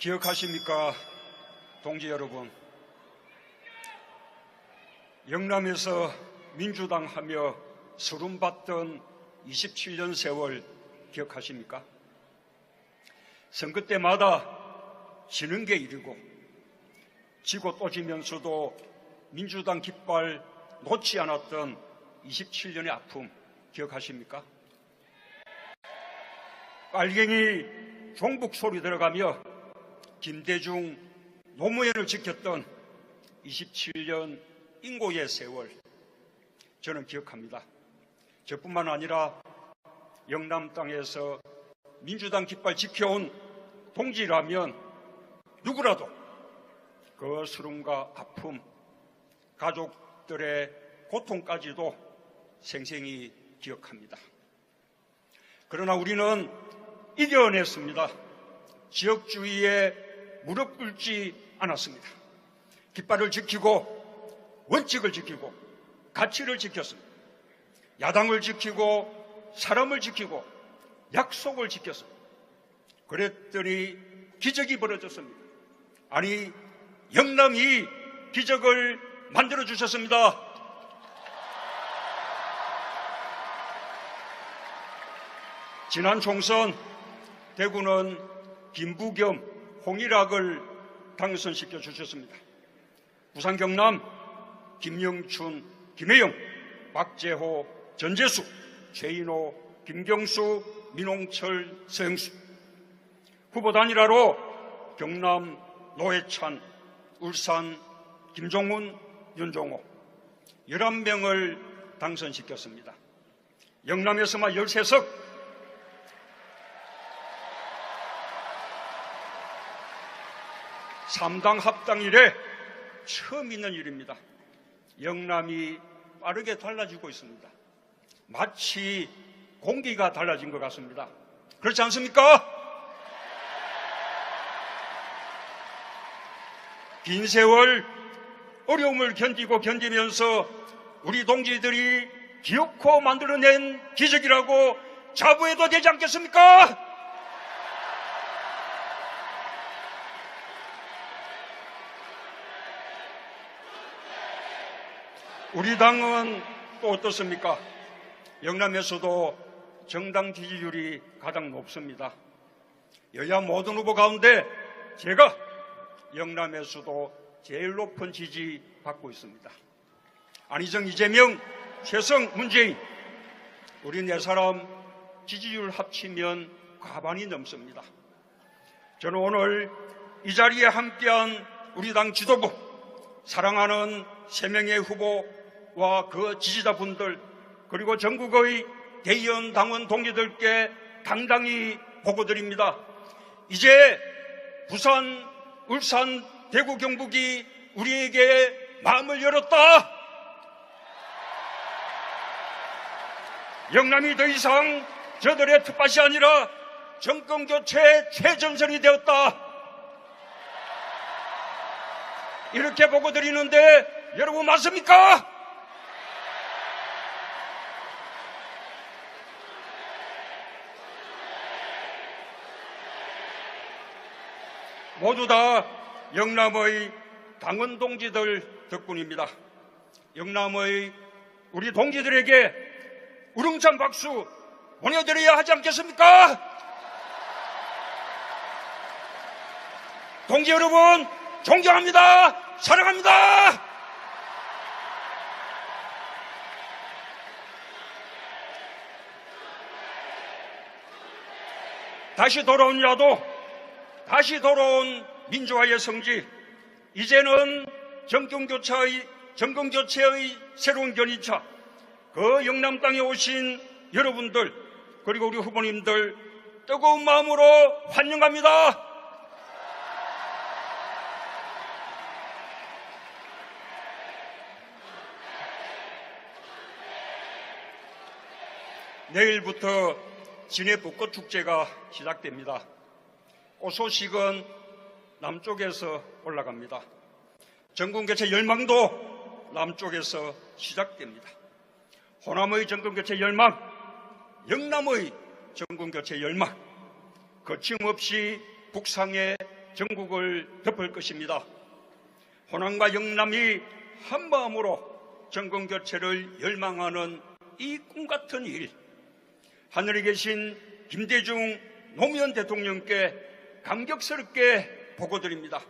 기억하십니까? 동지 여러분. 영남에서 민주당 하며 서름받던 27년 세월 기억하십니까? 선거 때마다 지는 게 일이고 지고 또 지면서도 민주당 깃발 놓지 않았던 27년의 아픔 기억하십니까? 빨갱이 종북 소리 들어가며 김대중 노무현을 지켰던 27년 인고의 세월 저는 기억합니다. 저뿐만 아니라 영남 땅에서 민주당 깃발 지켜온 동지라면 누구라도 그 수lum과 아픔, 가족들의 고통까지도 생생히 기억합니다. 그러나 우리는 이겨냈습니다. 지역주의에 무릎 꿇지 않았습니다. 깃발을 지키고 원칙을 지키고 가치를 지켰습니다. 야당을 지키고 사람을 지키고 약속을 지켰습니다. 그랬더니 기적이 벌어졌습니다. 아니 영남이 기적을 만들어 주셨습니다. 지난 총선 대구는 김부겸, 홍일학을 당선시켜 주셨습니다. 부산 경남 김영춘, 김혜영, 박재호, 전재수, 최인호, 김경수, 민홍철, 서영수 후보 단일화로 경남 노회찬, 울산 김종훈, 윤종호 11명을 당선시켰습니다. 영남에서만 13석, 삼당 합당 이래 처음 있는 일입니다. 영남이 빠르게 달라지고 있습니다. 마치 공기가 달라진 것 같습니다. 그렇지 않습니까? 긴 세월 어려움을 견디고 견디면서 우리 동지들이 기어코 만들어낸 기적이라고 자부해도 되지 않겠습니까? 우리 당은 또 어떻습니까? 영남에서도 정당 지지율이 가장 높습니다. 여야 모든 후보 가운데 제가 영남에서도 제일 높은 지지 받고 있습니다. 안희정, 이재명, 최성, 문재인 우리 네 사람 지지율 합치면 과반이 넘습니다. 저는 오늘 이 자리에 함께한 우리 당 지도부 사랑하는 세 명의 후보와 그 지지자분들 그리고 전국의 대의원 당원 동지들께 당당히 보고드립니다. 이제 부산, 울산, 대구, 경북이 우리에게 마음을 열었다. 영남이 더 이상 저들의 텃밭이 아니라 정권 교체 최전선이 되었다. 이렇게 보고 드리는데 여러분 맞습니까? 모두 다 영남의 당원 동지들 덕분입니다. 영남의 우리 동지들에게 우렁찬 박수 보내드려야 하지 않겠습니까? 동지 여러분, 존경합니다. 사랑합니다. 다시 돌아온 야도, 다시 돌아온 민주화의 성지, 이제는 정권교체의, 정권교체의 새로운 견인차, 그 영남 땅에 오신 여러분들, 그리고 우리 후보님들, 뜨거운 마음으로 환영합니다. 내일부터 진해 벚꽃 축제가 시작됩니다. 꽃 소식은 남쪽에서 올라갑니다. 전국개최 열망도 남쪽에서 시작됩니다. 호남의 전국개최 열망, 영남의 전국교체 열망, 거침없이 북상해 전국을 덮을 것입니다. 호남과 영남이 한 마음으로 정권 교체를 열망하는 이 꿈 같은 일, 하늘에 계신 김대중 노무현 대통령께 감격스럽게 보고드립니다.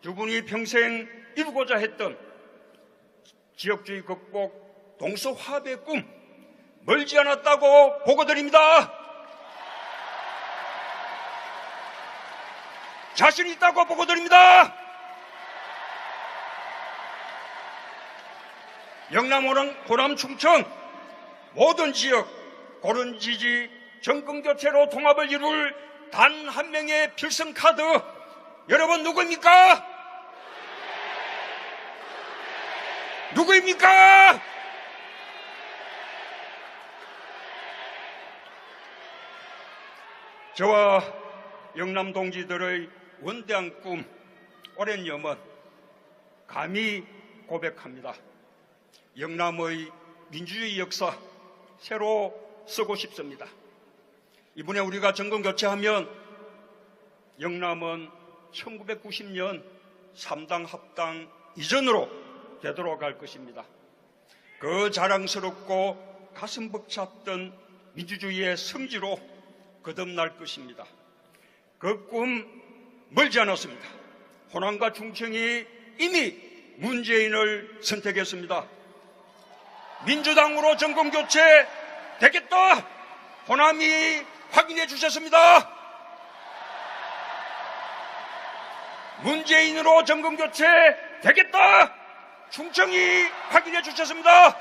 두 분이 평생 이루고자 했던 지역주의 극복 동서화합의 꿈 멀지 않았다고 보고드립니다. 자신 있다고 보고드립니다. 영남, 호남, 호남, 충청 모든 지역 고른 지지 정권 교체로 통합을 이룰 단 한 명의 필승 카드 여러분 누구입니까? 누구입니까? 저와 영남 동지들의 원대한 꿈, 오랜 염원, 감히 고백합니다. 영남의 민주주의 역사 새로 쓰고 싶습니다. 이번에 우리가 정권 교체하면 영남은 1990년 3당 합당 이전으로 되돌아갈 것입니다. 그 자랑스럽고 가슴 벅찼던 민주주의의 성지로 거듭날 것입니다. 그 꿈 멀지 않았습니다. 호남과 충청이 이미 문재인을 선택했습니다. 민주당으로 정권 교체 되겠다! 호남이 확인해 주셨습니다. 문재인으로 정권 교체 되겠다! 충청이 확인해 주셨습니다.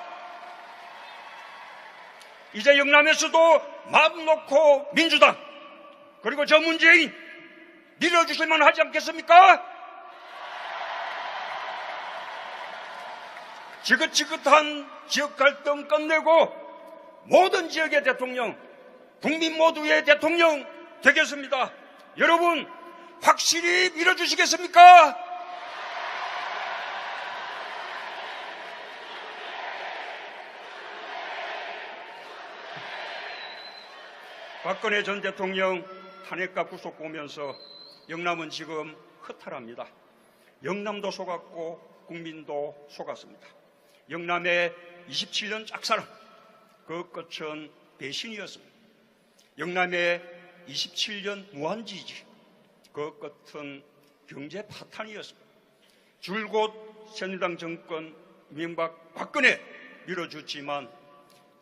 이제 영남에서도 마음 놓고 민주당 그리고 저 문재인 밀어주실만 하지 않겠습니까? 지긋지긋한 지역 갈등 끝내고 모든 지역의 대통령, 국민 모두의 대통령 되겠습니다. 여러분, 확실히 밀어주시겠습니까? 박근혜 전 대통령 탄핵과 구속 보면서 영남은 지금 허탈합니다. 영남도 속았고 국민도 속았습니다. 영남의 27년 짝사랑 그 끝은 배신이었습니다. 영남의 27년 무한지지 그 끝은 경제 파탄이었습니다. 줄곧 새누리당 정권 이명박 박근혜 밀어줬지만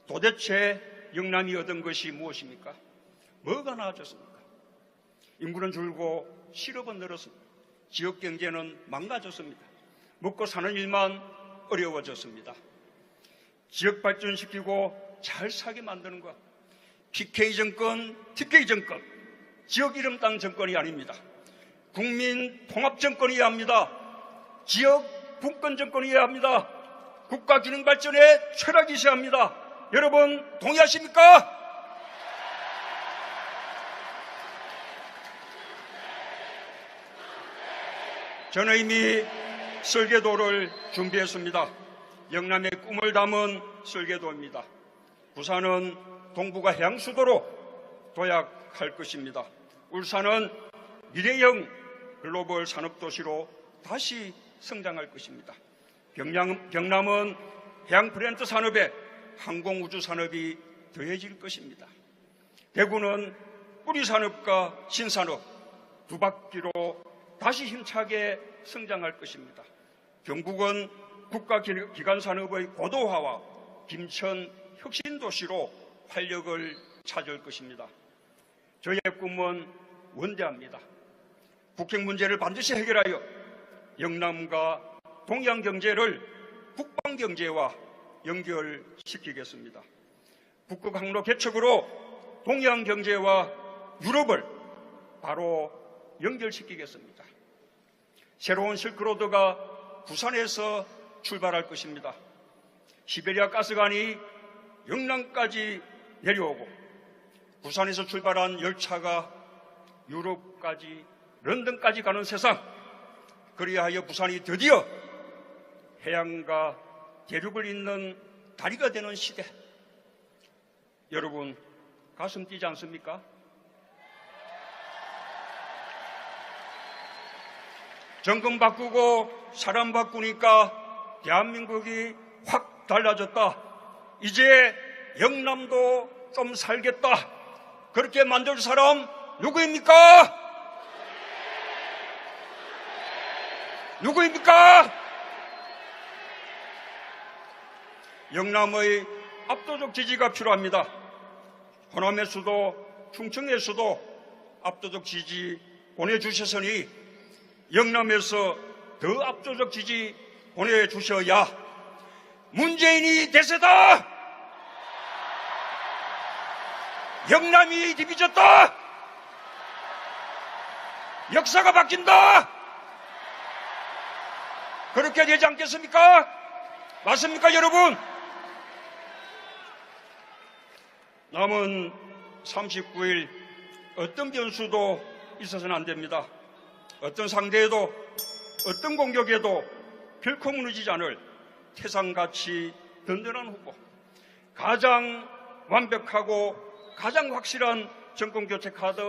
도대체 영남이 얻은 것이 무엇입니까? 뭐가 나아졌습니까? 인구는 줄고 실업은 늘었습니다. 지역 경제는 망가졌습니다. 먹고 사는 일만 어려워졌습니다. 지역 발전시키고 잘 사게 만드는 것. PK 정권, TK 정권, 지역 이름 땅 정권이 아닙니다. 국민 통합 정권이어야 합니다. 지역 분권 정권이어야 합니다. 국가 기능 발전에 철학이 있어야 합니다. 여러분 동의하십니까? 저는 이미 설계도를 준비했습니다. 영남의 꿈을 담은 설계도입니다. 부산은 동북아 해양 수도로 도약할 것입니다. 울산은 미래형 글로벌 산업 도시로 다시 성장할 것입니다. 경남, 경남은 해양 브랜드 산업에 항공우주 산업이 더해질 것입니다. 대구는 뿌리 산업과 신산업 두 바퀴로 다시 힘차게 성장할 것입니다. 경북은 국가기관 산업의 고도화와 김천 혁신도시로 활력을 찾을 것입니다. 저의 꿈은 원대합니다. 북핵 문제를 반드시 해결하여 영남과 동양 경제를 국방 경제와 연결시키겠습니다. 북극 항로 개척으로 동양 경제와 유럽을 바로 연결시키겠습니다. 새로운 실크로드가 부산에서 출발할 것입니다. 시베리아 가스관이 영남까지 내려오고 부산에서 출발한 열차가 유럽까지 런던까지 가는 세상 그리하여 부산이 드디어 해양과 대륙을 잇는 다리가 되는 시대 여러분 가슴 뛰지 않습니까? 정권 바꾸고 사람 바꾸니까 대한민국이 확 달라졌다. 이제 영남도 좀 살겠다. 그렇게 만들 사람 누구입니까? 누구입니까? 영남의 압도적 지지가 필요합니다. 호남에서도 충청에서도 압도적 지지 보내주셨으니 영남에서 더 압도적 지지 보내주셔야 문재인이 대세다! 영남이 뒤비졌다! 역사가 바뀐다! 그렇게 되지 않겠습니까? 맞습니까, 여러분? 남은 39일 어떤 변수도 있어서는 안 됩니다. 어떤 상대에도 어떤 공격에도 결코 무너지지 않을 태산같이 든든한 후보 가장 완벽하고 가장 확실한 정권 교체 카드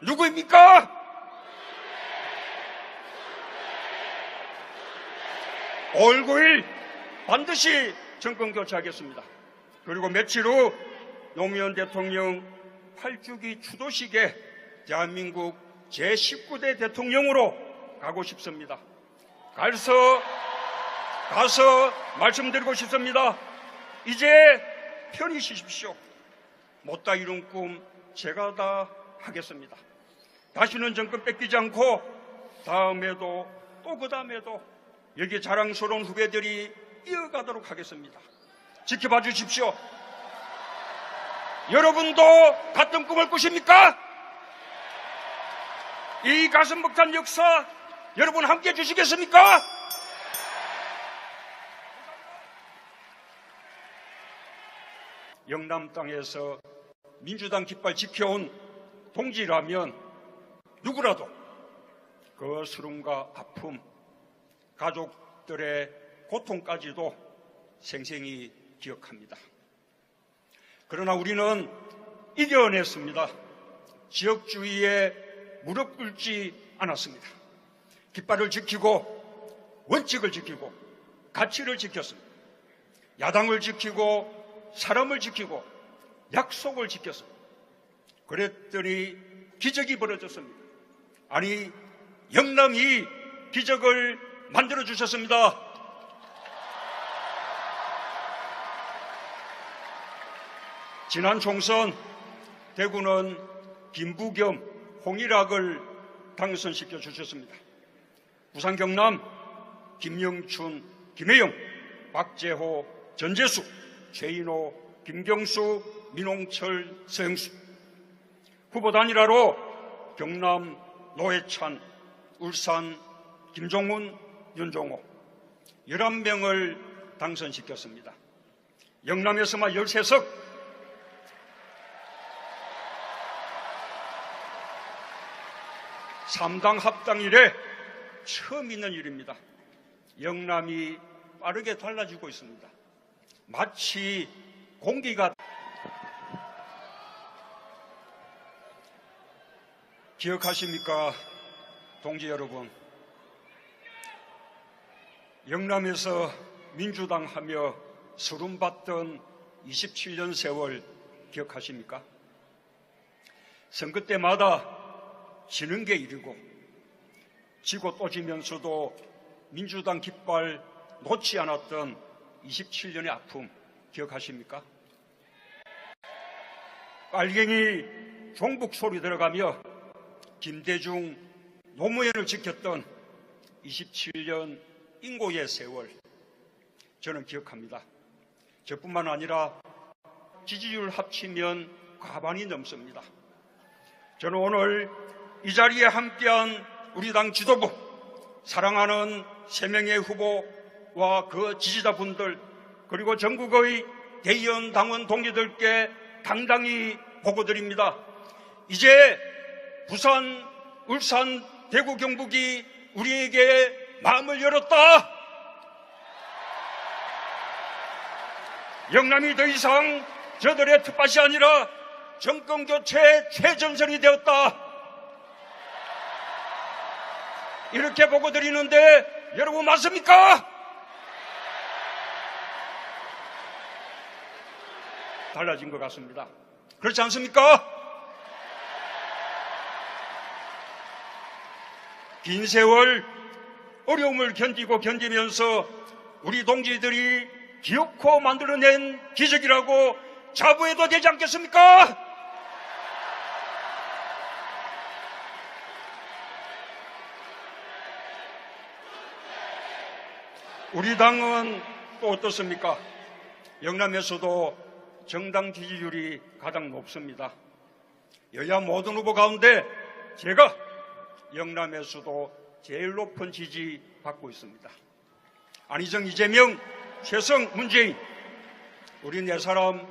누구입니까? 올 9일 반드시 정권 교체하겠습니다. 그리고 며칠 후 노무현 대통령 8주기 추도식에 대한민국 제19대 대통령으로 가고 싶습니다. 가서, 가서 말씀드리고 싶습니다. 이제 편히 쉬십시오. 못다 이룬 꿈 제가 다 하겠습니다. 다시는 정권 뺏기지 않고 다음에도 또 그 다음에도 여기 자랑스러운 후배들이 이어가도록 하겠습니다. 지켜봐 주십시오. 여러분도 같은 꿈을 꾸십니까? 이 가슴 벅찬 역사 여러분 함께 해주시겠습니까? 영남 땅에서 민주당 깃발 지켜온 동지라면 누구라도 그 수lum과 아픔, 가족들의 고통까지도 생생히 기억합니다. 그러나 우리는 이겨냈습니다. 지역주의에 무릎 꿇지 않았습니다. 깃발을 지키고 원칙을 지키고 가치를 지켰습니다. 야당을 지키고 사람을 지키고 약속을 지켰습니다. 그랬더니 기적이 벌어졌습니다. 아니 영남이 기적을 만들어 주셨습니다. 지난 총선 대구는 김부겸, 홍일학을 당선시켜 주셨습니다. 부산 경남 김영춘, 김혜영, 박재호, 전재수, 최인호, 김경수, 민홍철, 서영수 후보 단일화로 경남 노회찬, 울산 김종훈, 윤종호 11명을 당선시켰습니다. 영남에서만 13석, 삼당 합당 이래 처음 있는 일입니다. 영남이 빠르게 달라지고 있습니다. 마치 공기가 기억하십니까? 동지 여러분. 영남에서 민주당 하며 서름받던 27년 세월 기억하십니까? 선거 때마다 지는 게 일이고 지고 또 지면서도 민주당 깃발 놓지 않았던 27년의 아픔 기억하십니까? 빨갱이 종북 소리 들어가며 김대중 노무현을 지켰던 27년 인고의 세월 저는 기억합니다. 저뿐만 아니라 지지율 합치면 과반이 넘습니다. 저는 오늘 이 자리에 함께한 우리 당 지도부, 사랑하는 세 명의 후보와 그 지지자분들, 그리고 전국의 대의원 당원 동지들께 당당히 보고드립니다. 이제 부산, 울산, 대구, 경북이 우리에게 마음을 열었다. 영남이 더 이상 저들의 텃밭이 아니라 정권 교체의 최전선이 되었다. 이렇게 보고 드리는데 여러분 맞습니까? 달라진 것 같습니다. 그렇지 않습니까? 긴 세월 어려움을 견디고 견디면서 우리 동지들이 기어코 만들어낸 기적이라고 자부해도 되지 않겠습니까? 우리 당은 또 어떻습니까? 영남에서도 정당 지지율이 가장 높습니다. 여야 모든 후보 가운데 제가 영남에서도 제일 높은 지지 받고 있습니다. 안희정, 이재명, 최성, 문재인 우리 네 사람